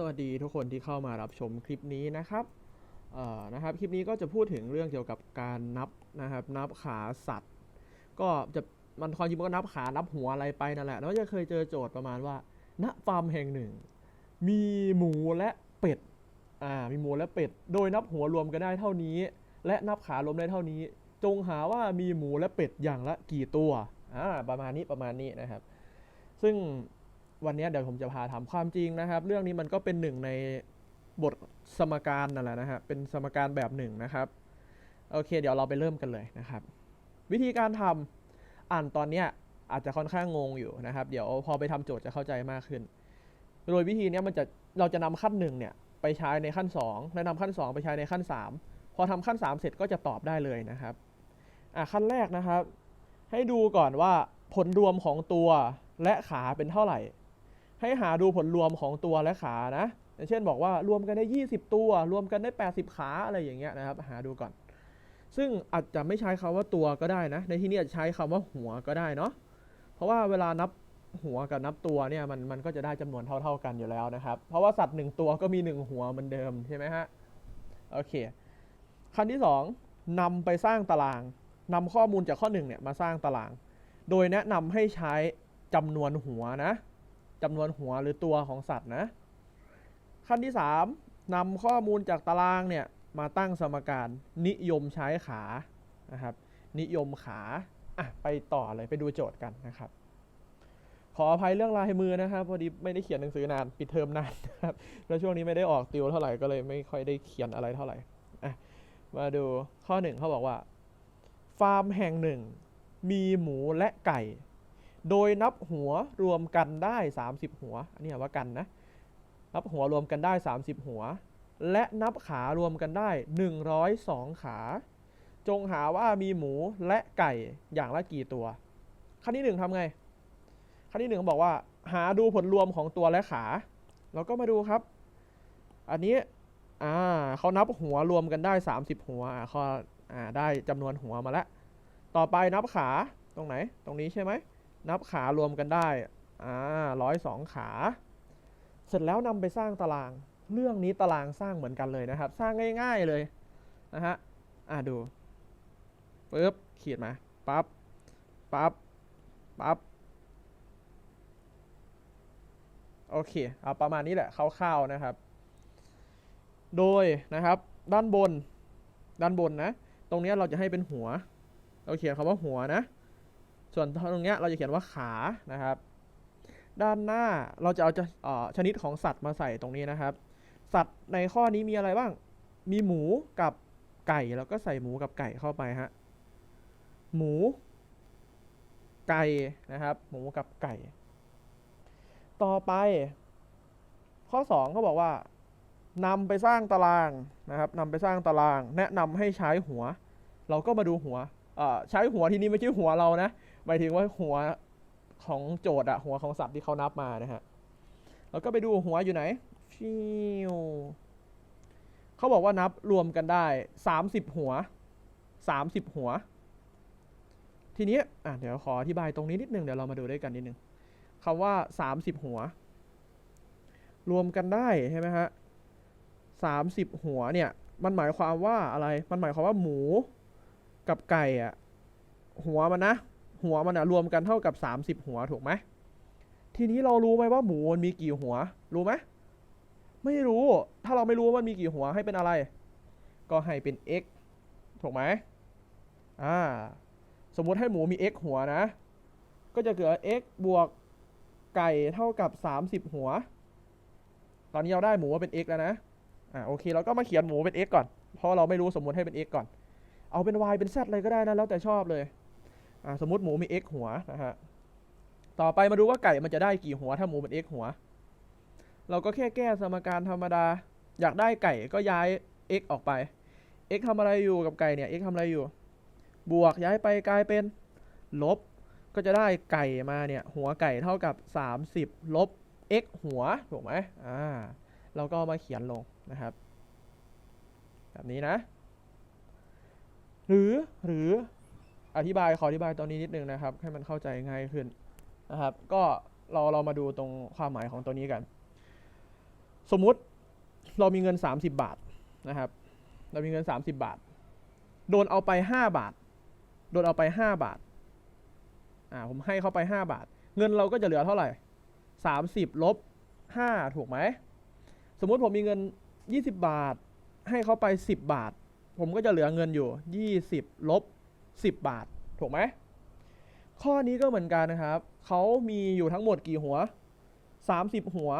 สวัสดีทุกคนที่เข้ามารับชมคลิปนี้นะครับเอ่อนะครับ คลิปนี้ก็จะพูดถึงเรื่องเกี่ยวกับการนับนะครับ นับขาสัตว์ ก็จะมันความจริงมันก็นับขานับหัวอะไรไปนั่นแหละแล้วจะเคยเจอโจทย์ประมาณว่า ณฟาร์มแห่งหนึ่ง มีหมูและเป็ดอ่ามีหมูและเป็ด โดยนับหัวรวมกันได้เท่านี้ และนับขารวมได้เท่านี้ จงหาว่ามีหมูและเป็ดอย่างละกี่ตัวอ่าประมาณนี้ประมาณนี้นะครับ ซึ่ง วันนี้เดี๋ยวผมจะพาทำความจริงนะครับ เรื่องนี้มันก็เป็นหนึ่งในบทสมการนั่นแหละนะฮะเป็นสมการแบบหนึ่งนะครับโอเค เดี๋ยวเราไปเริ่มกันเลยนะครับ วิธีการทำอ่านตอนเนี้ยอาจจะค่อนข้างงงอยู่นะครับ เดี๋ยวพอไปทำโจทย์จะเข้าใจมากขึ้น โดยวิธีนี้มันจะเราจะนำขั้นหนึ่งเนี่ยไปใช้ในขั้น 2 และนำขั้น 2 ไปใช้ในขั้น 3 พอทำขั้น 3 เสร็จก็จะตอบได้เลยนะครับอะขั้นแรกนะครับ ให้ดูก่อนว่าผลรวมของตัวและขาเป็นเท่าไหร่ ให้หาดูผลรวมของตัวและขานะอย่างเช่นบอกว่ารวมกันได้ 20 ตัว รวมกันได้ 80 ขาอะไรอย่างเงี้ยนะครับ หาดูก่อน ซึ่งอาจจะไม่ใช้คำว่าตัวก็ได้นะ ในที่นี้อาจจะใช้คำว่าหัวก็ได้เนาะ เพราะว่าเวลานับหัวกับนับตัวเนี่ยมันมันก็จะได้จำนวนเท่า ๆกันอยู่แล้วนะครับ เพราะว่าสัตว์หนึ่งตัวก็มีหนึ่งหัวเหมือนเดิมใช่ไหมฮะ โอเค ขั้นที่สองนำไปสร้างตารางนำข้อมูลจากข้อหนึ่งเนี่ยมาสร้างตาราง โดยแนะนำให้ใช้จำนวนหัวนะ จำนวนหัวหรือตัวของสัตว์นะ ขั้นที่สามนำข้อมูลจากตารางเนี่ยมาตั้งสมการนิยมใช้ขานะครับ นิยมขาอะไปต่อเลยไปดูโจทย์กันนะครับ ขออภัยเรื่องลายมือนะครับพอดีไม่ได้เขียนหนังสือนานปิดเทอมนานนะครับแล้วช่วงนี้ไม่ได้ออกติวเท่าไหร่ก็เลยไม่ค่อยได้เขียนอะไรเท่าไหร่อะมาดูข้อหนึ่งเขาบอกว่า ฟาร์มแห่งหนึ่ง มีหมูและไก่ โดยนับหัวรวมกันได้ 30 หัว อันนี้ว่ากันนะ นับหัวรวมกันได้ 30 หัว และนับขารวมกันได้ 102 ขา จงหาว่ามีหมูและไก่อย่างละกี่ตัว ขั้นที่หนึ่งทำไง ขั้นที่หนึ่งบอกว่า หาดูผลรวมของตัวและขา เราก็มาดูครับ อันนี้อ่าเขานับหัวรวมกันได้ 30 หัวอ่าเขาอ่าได้จำนวนหัวมาแล้ว ต่อไปนับขาตรงไหน ตรงนี้ใช่ไหม นับขารวมกันได้อ่าร้อยสองขา เสร็จแล้วนำไปสร้างตาราง เรื่องนี้ตารางสร้างเหมือนกันเลยนะครับ สร้างง่าย ๆเลยนะฮะอ่าดูปึ๊บขีดมาปั๊บปั๊บปั๊บโอเคเอาประมาณนี้แหละคร่าวๆนะครับ โดยนะครับด้านบนด้านบนนะ ตรงนี้เราจะให้เป็นหัว เราเขียนคำว่าหัวนะ ส่วนตรงเนี้ยเราจะเขียนว่าขานะครับ ด้านหน้าเราจะเอาจะชนิดของสัตว์มาใส่ตรงนี้นะครับ สัตว์ในข้อนี้มีอะไรบ้าง มีหมูกับไก่แล้วก็ใส่หมูกับไก่เข้าไปฮะหมู ไก่นะครับ หมูกับไก่ ต่อไป ข้อ2เขาบอกว่านำไปสร้างตารางนะครับนำไปสร้างตาราง แนะนำให้ใช้หัว เราก็มาดูหัวใช้หัวที่นี้ไม่ใช่หัวเรานะ หมายถึงว่าหัวของโจทย์อะหัวของสัตว์ที่เขานับมานะฮะเราก็ไปดูหัวอยู่ไหนฟิวเขาบอกว่านับรวมกันได้สามสิบหัวสามสิบหัว ทีนี้อะเดี๋ยวขออธิบายตรงนี้นิดนึงเดี๋ยวเรามาดูด้วยกันนิดนึงคำว่าสามสิบหัว รวมกันได้ใช่ไหมฮะสามสิบหัวเนี่ย มันหมายความว่าอะไร มันหมายความว่าหมูกับไก่อะหัวมันนะ หัวมันอะรวมกันเท่ากับ 30 หัวถูกไหมทีนี้เรารู้ไหมว่าหมูมันมีกี่หัว รู้ไหมไม่รู้ ถ้าเราไม่รู้ว่ามันมีกี่หัวให้เป็นอะไร ก็ให้เป็น x ถูกไหมอ่า สมมุติให้หมูมี x หัวนะ ก็จะเกิด x บวกไก่เท่ากับ 30 หัว ตอนนี้เราได้หมูว่าเป็น x แล้วนะ อ่าโอเค เราก็มาเขียนหมูเป็น x ก่อน เพราะเราไม่รู้สมมติให้เป็น x ก่อน เอาเป็น y เป็น z เลยก็ได้นะ แล้วแต่ชอบเลย สมมติหมูมี x หัวนะฮะ ต่อไปมาดูว่าไก่มันจะได้กี่หัวถ้าหมูเป็น x หัว เราก็แค่แก้สมการธรรมดา อยากได้ไก่ก็ย้าย x ออกไป x ทำอะไรอยู่กับไก่เนี่ย x ทำอะไรอยู่ บวกย้ายไปกลายเป็น ลบ ก็จะได้ไก่มาเนี่ย หัวไก่เท่ากับ 30 ลบ x หัว ถูกไหมอ่า เราก็มาเขียนลงนะครับ แบบนี้นะ หรือ หรือ อธิบายขออธิบายตรงนี้นิดนึงนะครับ ให้มันเข้าใจง่ายขึ้นนะครับ ก็เราเรามาดูตรงความหมายของตัวนี้กัน สมมุติเรามีเงิน 30 บาทนะครับ เรามีเงิน 30 บาท โดนเอาไป 5 บาท โดนเอาไป 5 บาทอ่าผมให้เขาไป 5 บาท เงินเราก็จะเหลือเท่าไหร่ 30ลบ5ถูกไหมสมมุติผมมีเงิน 20 บาท ให้เขาไป 10 บาท ผมก็จะเหลือเงินอยู่ 20ลบ 10 บาท ถูกไหม ข้อนี้ก็เหมือนกันนะครับ เขามีอยู่ทั้งหมดกี่หัว 30 หัว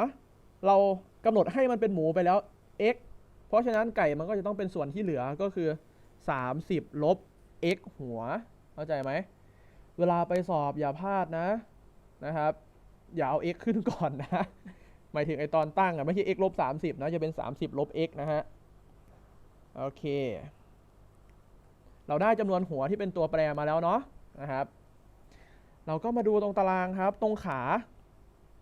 เรากำหนดให้มันเป็นหมูไปแล้ว x เพราะฉะนั้นไก่มันก็จะต้องเป็นส่วนที่เหลือก็คือ 30 ลบ x หัว เข้าใจไหม เวลาไปสอบอย่าพลาดนะนะครับ อย่าเอา x ขึ้นก่อนนะ หมายถึงไอตอนตั้งอะไม่ใช่ x ลบ30นะ จะเป็น 30 ลบ x นะฮะ โอเค เราได้จำนวนหัวที่เป็นตัวแปรมาแล้วเนาะนะครับ เราก็มาดูตรงตารางครับ ตรงขา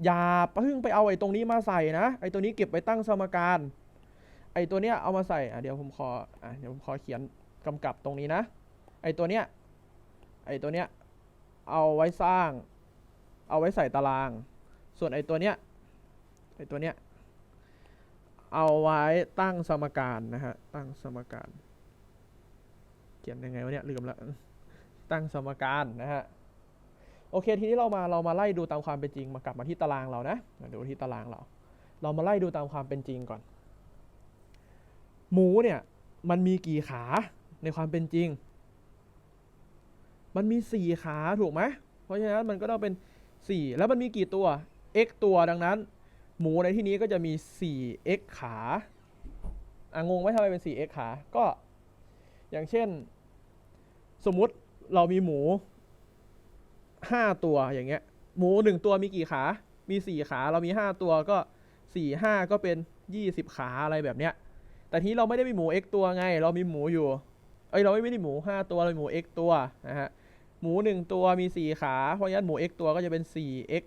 อย่าเพิ่งไปเอาไอ้ตรงนี้มาใส่นะไอ้ตัวนี้เก็บไปตั้งสมการ ไอ้ตัวเนี้ยเอามาใส่อะเดี๋ยวผมขออะเดี๋ยวผมขอเขียนกำกับตรงนี้นะ ไอ้ตัวเนี้ยไอ้ตัวเนี้ยเอาไว้สร้าง เอาไว้ใส่ตาราง ส่วนไอ้ตัวเนี้ยไอ้ตัวเนี้ยเอาไว้ตั้งสมการนะฮะตั้งสมการ ขียนยังไงวะเนี่ยลืมละตั้งสมการนะฮะโอเคทีนี้เรามาเรามาไล่ดูตามความเป็นจริงมากลับมาที่ตารางเรานะมาดูที่ตารางเรา เรามาไล่ดูตามความเป็นจริงก่อน หมูเนี่ยมันมีกี่ขาในความเป็นจริง มันมีสี่ขาถูกไหมเพราะฉะนั้นมันก็ต้องเป็นสี่แล้วมันมีกี่ตัว x ตัวดังนั้น หมูในที่นี้ก็จะมี 4x ขาอะงงไหมทำไมเป็น 4x ขา ก็อย่างเช่น สมมุติเรามีหมูห้าตัวอย่างเงี้ย หมูหนึ่งตัวมีกี่ขา มีสี่ขา เรามีห้าตัวก็สี่ห้าก็เป็นยี่สิบขาอะไรแบบเนี้ย แต่ทีนี้เราไม่ได้มีหมู x ตัวไง เรามีหมูอยู่ เอ้ยเราไม่ได้หมูห้าตัวเรามีหมู x ตัวนะฮะ หมูหนึ่งตัวมีสี่ขา เพราะฉะนั้นหมู x ตัวก็จะเป็นสี่ x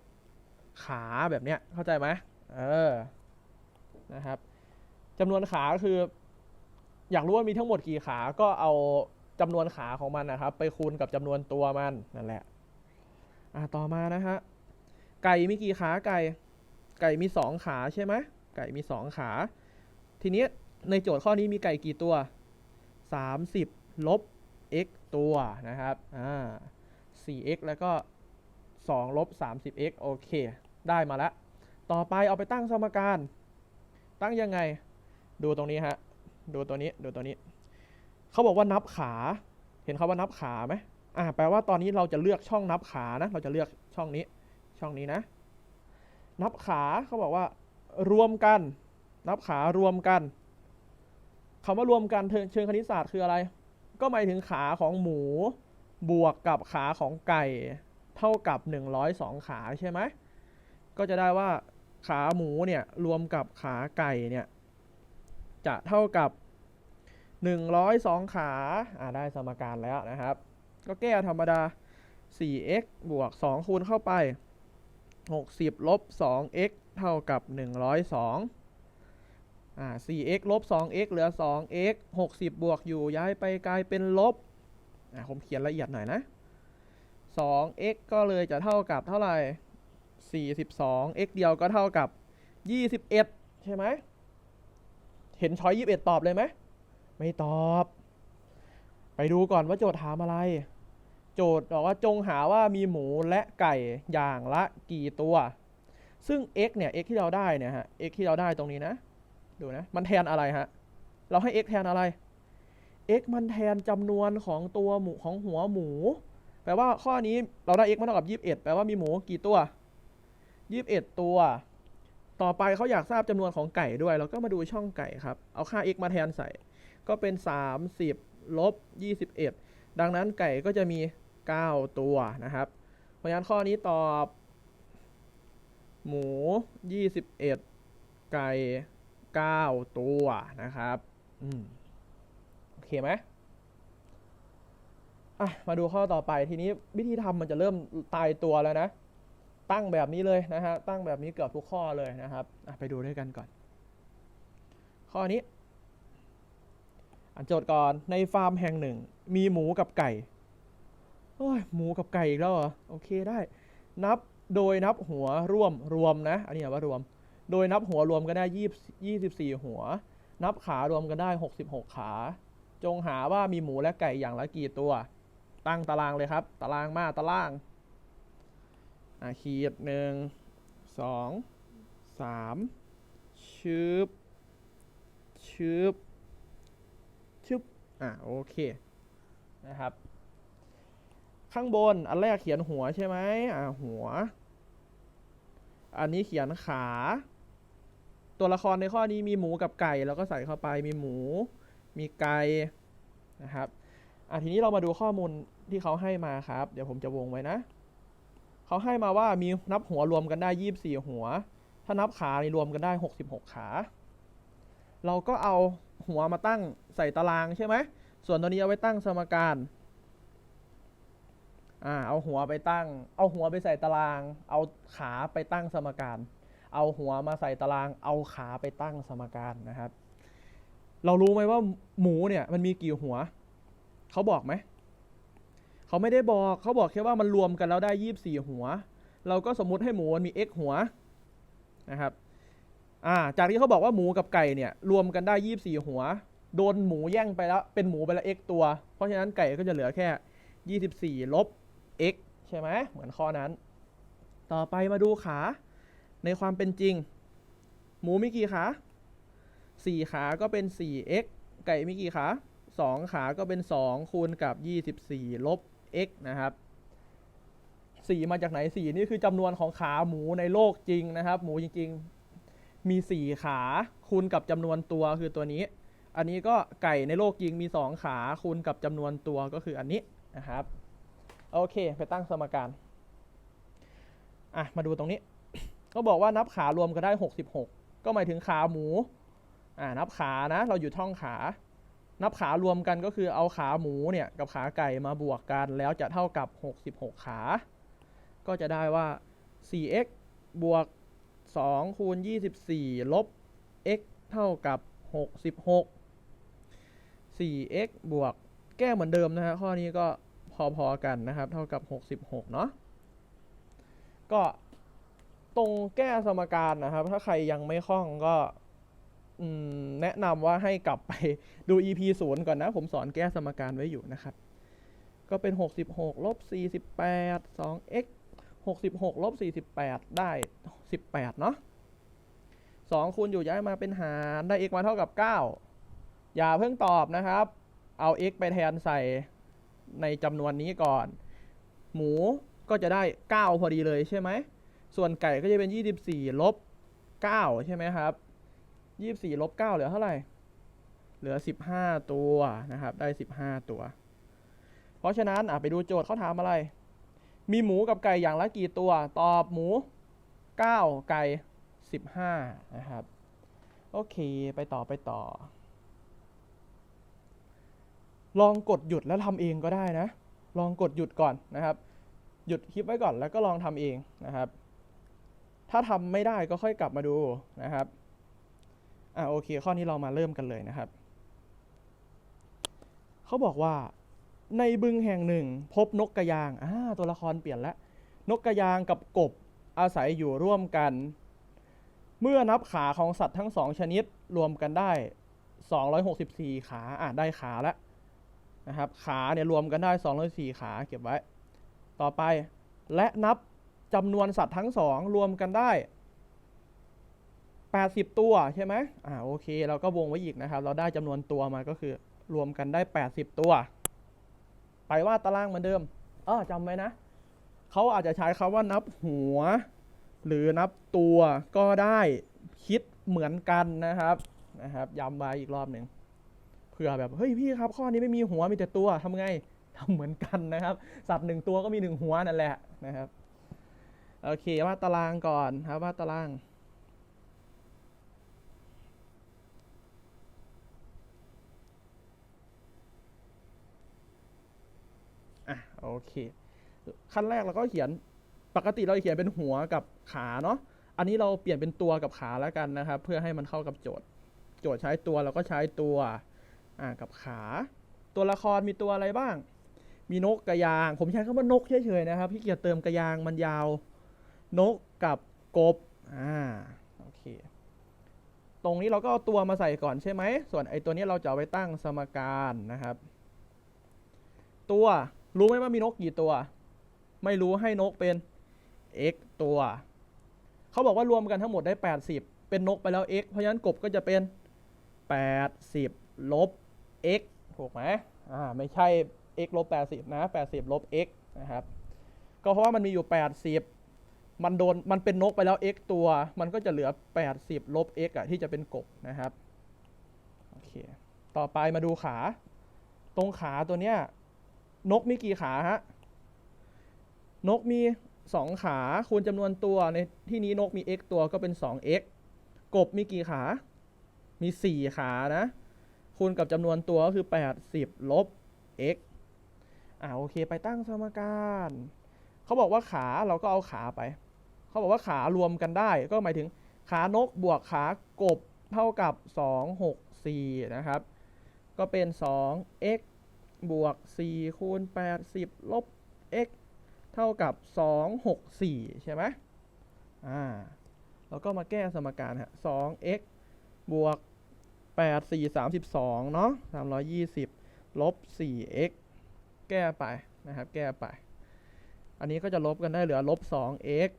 ขาแบบเนี้ย เข้าใจไหมเออ นะครับจำนวนขาก็คือ อยากรู้ว่ามีทั้งหมดกี่ขา ก็เอา จำนวนขาของมันนะครับ ไปคูณกับจำนวนตัวมันนั่นแหละอะต่อมานะฮะไก่มีกี่ขาไก่ ไก่มีสองขาใช่ไหมไก่มีสองขา ทีนี้ในโจทย์ข้อนี้มีไก่กี่ตัวสามสิบลบ x ตัวนะครับอ่า 4x แล้วก็ 2 ลบ 30x โอเค ได้มาแล้ว ต่อไปเอาไปตั้งสมการ ตั้งยังไง ดูตรงนี้ฮะ ดูตัวนี้ ดูตัวนี้ เขาบอกว่านับขา เห็นเขาว่านับขาไหมอ่าแปลว่าตอนนี้เราจะเลือกช่องนับขานะ เราจะเลือกช่องนี้ ช่องนี้นะ นับขาเขาบอกว่า รวมกัน นับขารวมกันคำว่ารวมกันเชิงเชิงคณิตศาสตร์คืออะไร ก็หมายถึงขาของหมู บวกกับขาของไก่ เท่ากับ 102 ขาใช่ไหมก็จะได้ว่าขาหมูเนี่ยรวมกับขาไก่เนี่ยจะเท่ากับ 102 ขาอ่าได้สมการแล้วนะครับ ก็แก้ธรรมดา 4x บวก 2 คูณเข้าไป 60 ลบ 2x เท่ากับ 102อ่า 4x ลบ 2x เหลือ 2x 60 บวกอยู่ย้ายไปกลายเป็นลบอ่าผมเขียนละเอียดหน่อยนะ 2x ก็เลยจะเท่ากับเท่าไหร่ 42 x เดียวก็เท่ากับ 21 ใช่ไหม เห็นช้อย21 ตอบเลยไหม ไม่ตอบ ไปดูก่อนว่าโจทย์ถามอะไร โจทย์บอกว่าจงหาว่ามีหมูและไก่อย่างละกี่ตัว ซึ่ง x เนี่ย x ที่เราได้เนี่ยฮะ x ที่เราได้ตรงนี้นะ ดูนะ มันแทนอะไรฮะ เราให้ x แทนอะไร x มันแทนจำนวนของตัวหมูของหัวหมู แปลว่าข้อนี้เราได้ x มันเท่ากับ 21 แปลว่ามีหมูกี่ตัว 21 ตัว ต่อไปเขาอยากทราบจำนวนของไก่ด้วย เราก็มาดูช่องไก่ครับ เอาค่า x มาแทนใส่ ก็เป็น 30ลบ21 ดังนั้นไก่ก็จะมี 9 ตัวนะครับ เพราะฉะนั้นข้อนี้ตอบ หมู 21 ไก่ 9 ตัวนะครับอืมโอเคไหมอะมาดูข้อต่อไปทีนี้วิธีทำมันจะเริ่มตายตัวแล้วนะ ตั้งแบบนี้เลยนะฮะตั้งแบบนี้เกือบทุกข้อเลยนะครับอะไปดูด้วยกันก่อน ข้อนี้ อ่านโจทย์ก่อนในฟาร์มแห่งหนึ่ง มีหมูกับไก่โอ้ยหมูกับไก่อีกแล้วเหรอโอเคได้ นับโดยนับหัวร่วมรวมนะ อันนี้ว่ารวม โดยนับหัวรวมกันได้20 24หัว นับขารวมกันได้66ขา จงหาว่ามีหมูและไก่อย่างละกี่ตัว ตั้งตารางเลยครับ ตารางมาตารางอะขีดหนึ่งสองสามชืบชืบชึบ อะโอเคนะครับ ข้างบนอันแรกเขียนหัวใช่ไหมอะหัว อันนี้เขียนขา ตัวละครในข้อนี้มีหมูกับไก่แล้วก็ใส่เข้าไปมีหมู มีไก่นะครับอะทีนี้เรามาดูข้อมูลที่เขาให้มาครับ เดี๋ยวผมจะวงไว้นะเขาให้มาว่ามีนับหัวรวมกันได้24หัว ถ้านับขานี่รวมกันได้66ขา เราก็เอา หัวมาตั้งใส่ตารางใช่ไหมส่วนตัวนี้เอาไว้ตั้งสมการอ่าเอาหัวไปตั้ง เอาหัวไปใส่ตาราง เอาขาไปตั้งสมการ เอาหัวมาใส่ตาราง เอาขาไปตั้งสมการนะครับ เรารู้ไหมว่าหมูเนี่ยมันมีกี่หัว เขาบอกไหม เขาไม่ได้บอก เขาบอกแค่ว่ามันรวมกันแล้วได้ยี่บสี่หัว เราก็สมมุติให้หมูมันมี x หัวนะครับ อ่าจากที่เขาบอกว่าหมูกับไก่เนี่ยรวมกันได้ยี่บสี่หัว โดนหมูแย่งไปแล้ว เป็นหมูไปล้ว x ตัว เพราะฉะนั้นไก่ก็จะเหลือแค่ยี่สิบสี่ลบ x ใช่ไหมเหมือนข้อนั้น ต่อไปมาดูขา ในความเป็นจริง หมูมีกี่ขาสี่ขาก็เป็น 4x ไก่มีกี่ขาสองขาก็เป็น 2 คูณกับ 24 ลบ x นะครับ4มาจากไหน4นี่คือจำนวนของขาหมูในโลกจริงนะครับ หมูจริงๆ มี 4 ขาคูณกับจำนวนตัวคือตัวนี้ อันนี้ก็ไก่ในโลกจริงมี 2 ขาคูณกับจำนวนตัวก็คืออันนี้นะครับ โอเค ไปตั้งสมการอะมาดูตรงนี้ ก็บอกว่านับขารวมกันได้ 66 ก็หมายถึงขาหมูอ่านับขานะ เราอยู่ท่องขา นับขารวมกันก็คือเอาขาหมูเนี่ยกับขาไก่มาบวกกัน แล้วจะเท่ากับ 66 ขา ก็จะได้ว่า 4x บวก 2คูณ24 ลบ x เท่ากับ 66 4x บวก แก้เหมือนเดิมนะฮะข้อนี้ก็พอๆกันนะครับ เท่ากับ 66 เนาะก็ตรงแก้สมการนะครับ ถ้าใครยังไม่คล่องก็แนะนำว่าให้กลับไปดู EP 0 ก่อนนะ ผมสอนแก้สมการไว้อยู่นะครับ ก็เป็น 66 ลบ 48 2x 66ลบ48 ได้ 18 เนาะ2คูณอยู่ย้ายมาเป็นหารได้ x มาเท่ากับ 9 อย่าเพิ่งตอบนะครับ เอา x ไปแทนใส่ในจำนวนนี้ก่อน หมูก็จะได้ 9 พอดีเลยใช่ไหม ส่วนไก่ก็จะเป็น 24ลบ9ใช่ไหมครับ 24ลบ9เหลือเท่าไหร่ เหลือ 15 ตัวนะครับ ได้ 15 ตัว เพราะฉะนั้นอะไปดูโจทย์เขาถามอะไร มีหมูกับไก่อย่างละกี่ตัว ตอบหมู 9 ไก่ 15 นะครับ โอเค ไปต่อไปต่อ ลองกดหยุดแล้วทำเองก็ได้นะ ลองกดหยุดก่อนนะครับ หยุดคลิปไว้ก่อนแล้วก็ลองทำเองนะครับ ถ้าทำไม่ได้ก็ค่อยกลับมาดูนะครับ อ่าโอเค ข้อนี้เรามาเริ่มกันเลยนะครับ เขาบอกว่า ในบึงแห่งหนึ่ง พบนกกระยางอ่าตัวละครเปลี่ยนแล้วนกกระยางกับกบอาศัยอยู่ร่วมกัน เมื่อนับขาของสัตว์ทั้งสองชนิดรวมกันได้ 264 ขาอ่าได้ขาแล้วนะครับขาเนี่ยรวมกันได้204ขาเก็บไว้ ต่อไปและนับจำนวนสัตว์ทั้งสองรวมกันได้ 80 ตัวใช่ไหมอ่าโอเค เราก็วงไว้อีกนะครับ เราได้จำนวนตัวมาก็คือรวมกันได้ 80 ตัว ไปว่าดตารางเหมือนเดิม เออจำไว้นะ เขาอาจจะใช้คาว่านับหัว หรือนับตัวก็ได้คิดเหมือนกันนะครับนะครับย้ำไว้อีกรอบหนึ่งเผื่อแบบเฮ้ยพี่ครับ ข้อนี้ไม่มีหัวมีแต่ตัวทำไงทำเหมือนกันนะครับ สัตว์หนึ่งตัวก็มีหนึ่งหัวนั่นแหละนะครับโอเคว่าดตารางก่อนครับว่าดตาราง โอเค ขั้นแรกเราก็เขียนปกติเราเขียนเป็นหัวกับขาเนาะอันนี้เราเปลี่ยนเป็นตัวกับขาแล้วกันนะครับ เพื่อให้มันเข้ากับโจทย์ โจทย์ใช้ตัวเราก็ใช้ตัวอ่ากับขา ตัวละครมีตัวอะไรบ้าง มีนกกระยาง ผมใช้คำว่านกเฉยๆนะครับพี่เกียรติเติมกระยางมันยาว นกกับกบอ่าโอเคตรงนี้เราก็เอาตัวมาใส่ก่อนใช่ไหม ส่วนไอ้ตัวนี้เราจะเอาไว้ตั้งสมการนะครับ ตัว รู้ไหมว่ามีนกกี่ตัว ไม่รู้ให้นกเป็น x ตัว เขาบอกว่ารวมกันทั้งหมดได้ 80 เป็นนกไปแล้ว x เพราะฉะนั้นกบก็จะเป็น 80 ลบ x ถูกไหมอ่าไม่ใช่ x ลบ 80 นะ 80 ลบ x นะครับ ก็เพราะว่ามันมีอยู่ 80 มันโดน มันเป็นนกไปแล้ว x ตัว มันก็จะเหลือ 80 ลบ x อะที่จะเป็นกบนะครับ โอเค ต่อไปมาดูขา ตรงขาตัวเนี้ย นกมีกี่ขาฮะ นกมี2ขาคูณจำนวนตัวในที่นี้นกมี x ตัวก็เป็น 2x กบมีกี่ขา มี 4 ขานะ คูณกับจำนวนตัวก็คือ 80 ลบ x อ่าโอเค ไปตั้งสมการ เขาบอกว่าขาเราก็เอาขาไป เขาบอกว่าขารวมกันได้ ก็หมายถึงขานกบวกขากบเท่ากับ 2 6 4 นะครับ ก็เป็น 2x บวก 4 คูณ 80 ลบ x เท่ากับ 2 6 4 ใช่ไหมอ่าแล้วก็มาแก้สมการฮะ 2x บวก 8 4 32 เนาะ320 ลบ 4x แก้ไปนะครับ แก้ไป อันนี้ก็จะลบกันได้เหลือลบ 2x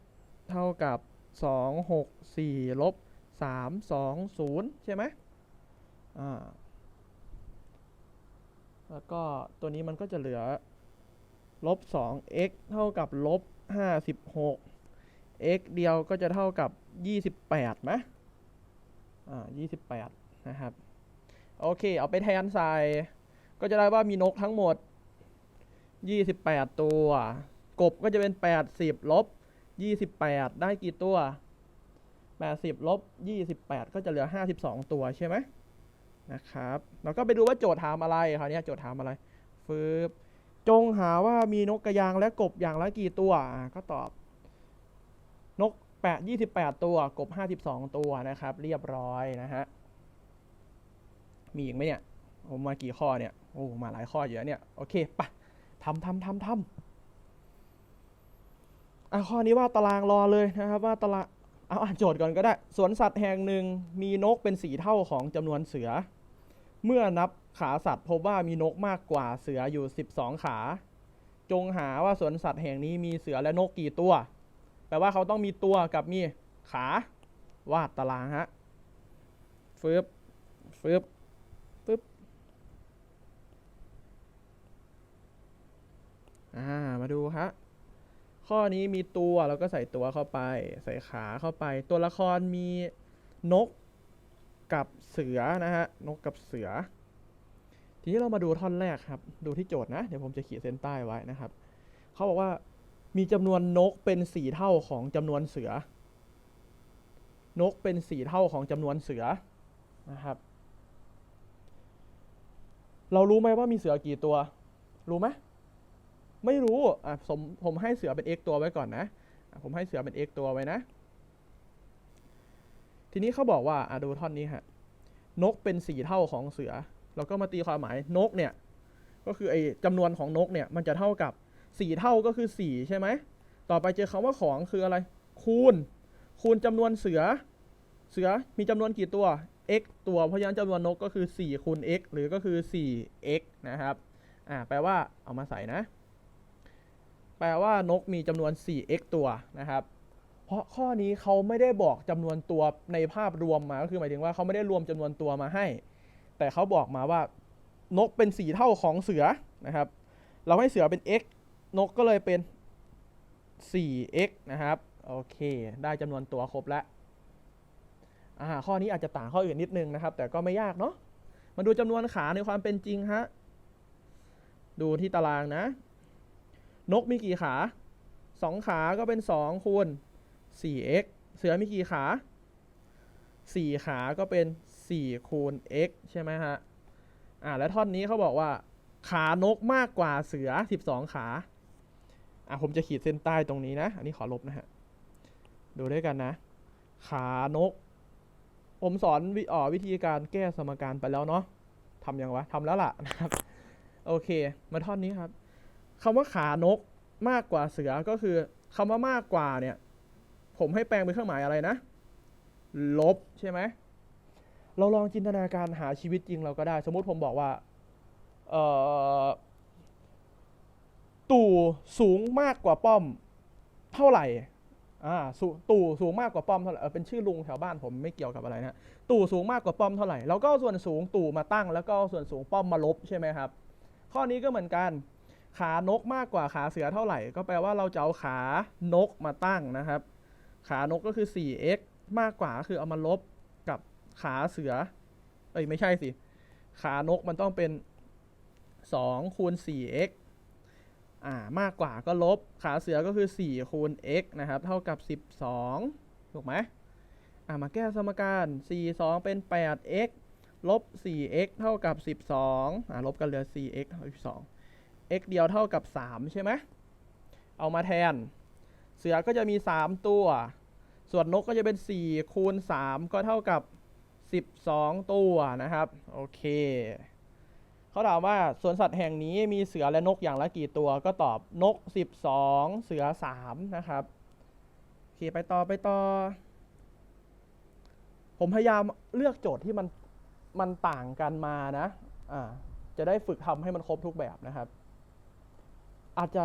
เท่ากับ 2 6 4 ลบ 3 2 0 ใช่ไหมอ่า แล้วก็ตัวนี้มันก็จะเหลือลบ 2x เท่ากับลบ 56 x เดียวก็จะเท่ากับ 28ไหมอ่า28 นะครับ โอเค เอาไปแทนใส่ก็จะได้ว่ามีนกทั้งหมด 28 ตัว กบก็จะเป็น 80 ลบ 28 ได้กี่ตัว 80 ลบ 28 ก็จะเหลือ 52 ตัวใช่ไหม นะครับเราก็ไปดูว่าโจทย์ถามอะไรคราวนี้โจทย์ถามอะไรฟืบจงหาว่ามีนกกระยางและกบอย่างละกี่ตัวก็ตอบ นกแปด28 ตัว กบ 52 ตัวนะครับ เรียบร้อยนะฮะ มีอีกไหมเนี่ยผมมากี่ข้อเนี่ย โอ้ มาหลายข้ออยู่แล้วเนี่ย โอเคไปทำทำทำทำอะข้อนี้ว่าตารางรอเลยนะครับว่าตาราง เอาอ่านโจทย์ก่อนก็ได้ สวนสัตว์แห่งหนึ่งมีนกเป็นสีเท่าของจำนวนเสือ เมื่อนับขาสัตว์พบว่ามีนกมากกว่าเสืออยู่ 12 ขา จงหาว่าสวนสัตว์แห่งนี้มีเสือและนกกี่ตัว แปลว่าเขาต้องมีตัวกับมีขาวาดตารางฮะฟึบฟึบฟึบอ่ามาดูฮะข้อนี้มีตัวแล้วก็ใส่ตัวเข้าไป ใส่ขาเข้าไป ตัวละครมีนก กับเสือนะฮะนกกับเสือ ทีนี้เรามาดูท่อนแรกครับ ดูที่โจทย์นะ เดี๋ยวผมจะขีดเส้นใต้ไว้นะครับ เขาบอกว่ามีจำนวนนกเป็นสี่เท่าของจำนวนเสือ นกเป็นสี่เท่าของจำนวนเสือนะครับ เรารู้ไหมว่ามีเสือกี่ตัว รู้ไหมไม่รู้อะผมผมให้เสือเป็น x ตัวไว้ก่อนนะ ผมให้เสือเป็น x ตัวไว้นะ ทีนี้เขาบอกว่าอะดูท่อนนี้ฮะ นกเป็นสี่เท่าของเสือ เราก็มาตีความหมายนกเนี่ย ก็คือไอ้จำนวนของนกเนี่ยมันจะเท่ากับสี่เท่าก็คือสี่ใช่ไหม ต่อไปเจอคำว่าของคืออะไร คูณ คูณจำนวนเสือ เสือมีจำนวนกี่ตัว x ตัว เพราะฉะนั้นจำนวนนกก็คือ4คูณ x หรือก็คือ 4x นะครับ อ่า แปลว่าเอามาใส่นะ แปลว่านกมีจำนวน 4x ตัวนะครับ เพราะข้อนี้เขาไม่ได้บอกจำนวนตัวในภาพรวมมา ก็คือหมายถึงว่าเขาไม่ได้รวมจำนวนตัวมาให้ แต่เขาบอกมาว่านกเป็นสีเท่าของเสือนะครับ เราให้เสือเป็น x นกก็เลยเป็น 4x นะครับ โอเค ได้จำนวนตัวครบแล้วอ่าข้อนี้อาจจะต่างข้ออื่นนิดนึงนะครับ แต่ก็ไม่ยากเนาะ มาดูจำนวนขาในความเป็นจริงฮะ ดูที่ตารางนะ นกมีกี่ขาสองขาก็เป็นสองคูณ 4x เสือมีกี่ขาสี่ขาก็เป็นสี่คูณ x ใช่ไหมฮะ อ่า และท่อนนี้เขาบอกว่า ขานกมากกว่าเสือ 12 ขา อะผมจะขีดเส้นใต้ตรงนี้นะ อันนี้ขอลบนะฮะ ดูด้วยกันนะ ขานก ผมสอนวิอ๋อวิธีการแก้สมการไปแล้วเนาะทำยังวะทำแล้วล่ะนะครับ โอเค มาท่อนนี้ครับคำว่าขานกมากกว่าเสือก็คือคำว่ามากกว่าเนี่ย ผมให้แปลงเป็นเครื่องหมายอะไรนะ ลบใช่ไหม เราลองจินตนาการหาชีวิตจริงเราก็ได้ สมมติผมบอกว่าเออตู่สูงมากกว่าป้อมเท่าไหร่อ่าสูตู่สูงมากกว่าป้อมเท่าไหร่เป็นชื่อลุงแถวบ้านผมไม่เกี่ยวกับอะไรนะตู่สูงมากกว่าป้อมเท่าไหร่เราก็ส่วนสูงตู่มาตั้ง แล้วก็ส่วนสูงป้อมมาลบใช่ไหมครับ ข้อนี้ก็เหมือนกัน ขานกมากกว่าขาเสือเท่าไหร่ ก็แปลว่าเราจะเอาขานกมาตั้งนะครับ ขานกก็คือ 4x มากกว่าก็คือเอามาลบกับขาเสือ เอ้ยไม่ใช่สิ ขานกมันต้องเป็น2คูณ 4x อ่ามากกว่าก็ลบ ขาเสือก็คือ 4 คูณ x นะครับ เท่ากับ 12 ถูกไหมอ่ามาแก้สมการ 4 2 เป็น 8x ลบ 4x เท่ากับ 12อ่าลบกันเหลือ 4x เท่ากับ12 x เดียวเท่ากับ 3 ใช่ไหม เอามาแทน เสือก็จะมี 3 ตัว ส่วนนกก็จะเป็น 4 คูณ 3 ก็เท่ากับ 12 ตัวนะครับ โอเค เขาถามว่าสวนสัตว์แห่งนี้มีเสือและนกอย่างละกี่ตัว ก็ตอบนก 12 เสือ 3 นะครับ โอเค ไปต่อไปต่อ ผมพยายามเลือกโจทย์ที่มัน มันต่างกันมานะ อ่า จะได้ฝึกทำให้มันครบทุกแบบนะครับ อาจจะ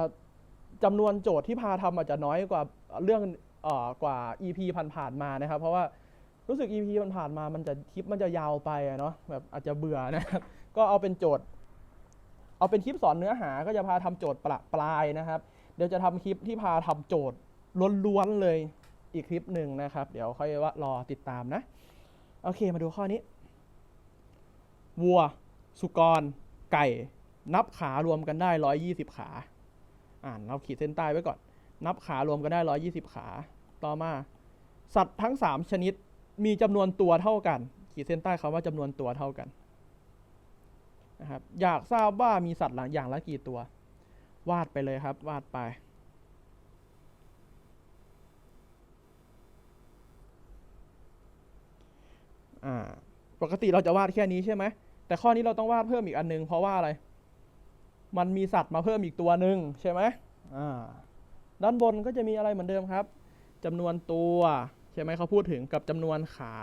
จำนวนโจทย์ที่พาทำอาจจะน้อยกว่าเรื่องเอ่อกว่า EP ผ่านๆมานะครับ เพราะว่ารู้สึก EP ผ่านๆมามันจะคลิปมันจะยาวไปเนาะแบบอาจจะเบื่อนะครับ ก็เอาเป็นโจทย์ เอาเป็นคลิปสอนเนื้อหา ก็จะพาทำโจทย์ประปลายนะครับ เดี๋ยวจะทำคลิปที่พาทำโจทย์ล้วนๆเลยอีกคลิปหนึ่งนะครับ เดี๋ยวค่อยว่ารอติดตามนะ โอเคมาดูข้อนี้ วัว สุกร ไก่ นับขารวมกันได้ 120 ขา อ่านเราขีดเส้นใต้ไว้ก่อน นับขารวมกันได้ 120 ขา ต่อมา สัตว์ทั้ง 3 ชนิดมีจำนวนตัวเท่ากัน ขีดเส้นใต้คำว่าจำนวนตัวเท่ากันนะครับอยากทราบว่ามีสัตว์หละอย่างละกี่ตัว วาดไปเลยครับ วาดไป ปกติเราจะวาดแค่นี้ใช่ไหมแต่ข้อนี้เราต้องวาดเพิ่มอีกอันนึงเพราะว่าอะไร มันมีสัตว์มาเพิ่มอีกตัวหนึ่งใช่ไหมอ่าด้านบนก็จะมีอะไรเหมือนเดิมครับจำนวนตัวใช่ไหมเขาพูดถึงกับจำนวนขา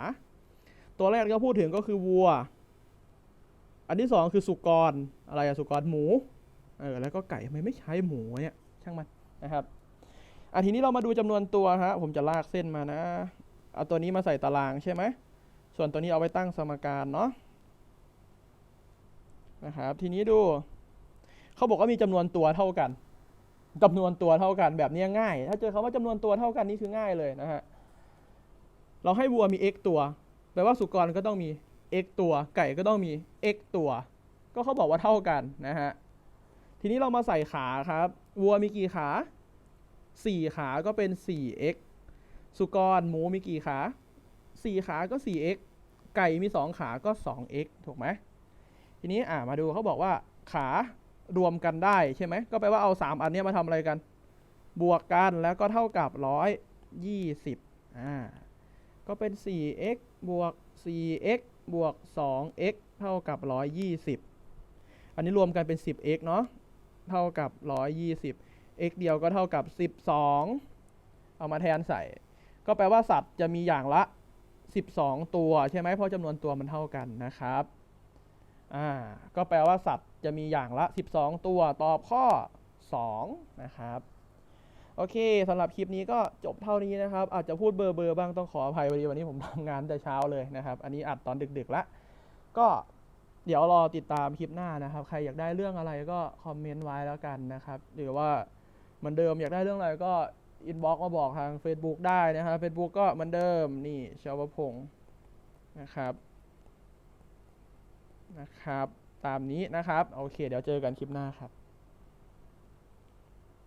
ตัวแรกที่เขาพูดถึงก็คือวัว อันที่สองคือสุกรอะไรอะสุกรหมูเออแล้วก็ไก่ทำไมไม่ใช้หมูเนี่ยช่างมันนะครับอะทีนี้เรามาดูจำนวนตัวฮะผมจะลากเส้นมานะเอาตัวนี้มาใส่ตารางใช่ไหมส่วนตัวนี้เอาไว้ตั้งสมการเนาะนะครับ ทีนี้ดู เขาบอกว่ามีจำนวนตัวเท่ากันจำนวนตัวเท่ากันแบบนี้ง่าย ถ้าเจอคาว่าจำนวนตัวเท่ากันนี่คือง่ายเลยนะฮะ เราให้วัวมี x ตัว แปลว่าสุกรก็ต้องมี x ตัว ไก่ก็ต้องมี x ตัว ก็เขาบอกว่าเท่ากันนะฮะ ทีนี้เรามาใส่ขาครับ วัวมีกี่ขา 4 ขาก็เป็น 4x สุกรหมูมีกี่ขา 4 ขาก็ 4x ไก่มี 2 ขาก็ 2x ถูกไหม ทีนี้อ่ามาดูเขาบอกว่าขา รวมกันได้ใช่ไหมก็แปลว่าเอา 3 อันนี้มาทำอะไรกัน บวกกันแล้วก็เท่ากับ 120อ่าก็เป็น 4x บวก 4x บวก 2x เท่ากับ 120 อันนี้รวมกันเป็น 10x เนาะเท่ากับ 120 x เดียวก็เท่ากับ 12 เอามาแทนใส่ ก็แปลว่าสัตว์จะมีอย่างละ 12 ตัวใช่ไหมเพราะจำนวนตัวมันเท่ากันนะครับ อ่า ก็แปลว่าสัตว์ จะมีอย่างละ 12 ตัวตอบข้อ 2 นะครับ โอเคสำหรับคลิปนี้ก็จบเท่านี้นะครับ อาจจะพูดเบอร์เบอร์บ้างต้องขออภัยวันนี้วันนี้ผมทำงานแต่เช้าเลยนะครับ อันนี้อัดตอนดึกๆล้วก็เดี๋ยวรอติดตามคลิปหน้านะครับ ใครอยากได้เรื่องอะไรก็คอมเมนต์ไว้แล้วกันนะครับ หรือว่าเหมือนเดิมอยากได้เรื่องอะไรก็อินบ็อกมาบอกทาง Facebook ได้นะครับ Facebook ก็เหมือนเดิมนี่ชาวพงศ์นะครับนะครับ ตามนี้นะครับ โอเค เดี๋ยวเจอกันคลิปหน้าครับ